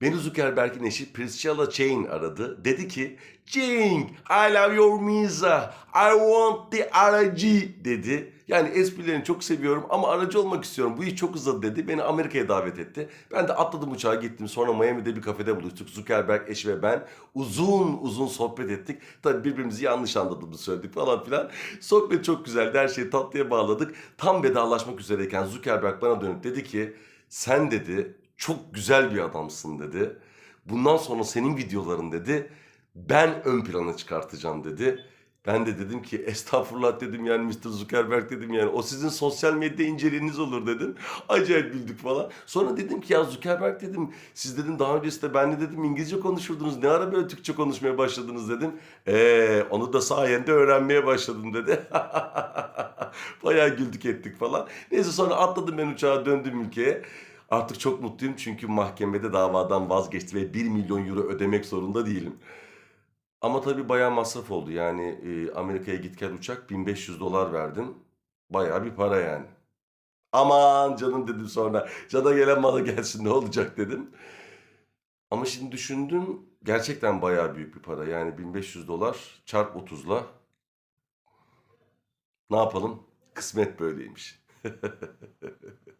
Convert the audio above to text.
Beni Zuckerberg'in eşi Priscilla Chain aradı. Dedi ki Ching, I love your Misa. I want the aracı dedi. Yani esprilerini çok seviyorum ama aracı olmak istiyorum. Bu iş çok uzadı dedi. Beni Amerika'ya davet etti. Ben de atladım uçağa gittim. Sonra Miami'de bir kafede buluştuk. Zuckerberg eşi ve ben uzun uzun sohbet ettik. Tabii birbirimizi yanlış anladığımızı söyledik falan filan. Sohbet çok güzeldi. Her şeyi tatlıya bağladık. Tam vedalaşmak üzereyken Zuckerberg bana dönüp dedi ki sen dedi çok güzel bir adamsın dedi. Bundan sonra senin videoların dedi ben ön plana çıkartacağım dedi. Ben de dedim ki estağfurullah dedim yani Mr. Zuckerberg dedim yani o sizin sosyal medya inceliğiniz olur dedim. Acayip güldük falan. Sonra dedim ki ya Zuckerberg dedim siz dedim daha öncesinde benle dedim İngilizce konuşurdunuz ne ara böyle Türkçe konuşmaya başladınız dedim. Eee onu da sayende öğrenmeye başladım dedi. Bayağı güldük ettik falan. Neyse sonra atladım ben uçağa döndüm ülkeye. Artık çok mutluyum çünkü mahkemede davadan vazgeçti ve 1 milyon euro ödemek zorunda değilim. Ama tabii bayağı masraf oldu. Yani e, Amerika'ya git gel uçak 1500 dolar verdim. Bayağı bir para yani. Aman canım dedim sonra. Cana gelen mala gelsin ne olacak dedim. Ama şimdi düşündüm gerçekten bayağı büyük bir para. Yani 1500 dolar çarp 30'la ne yapalım? Kısmet böyleymiş.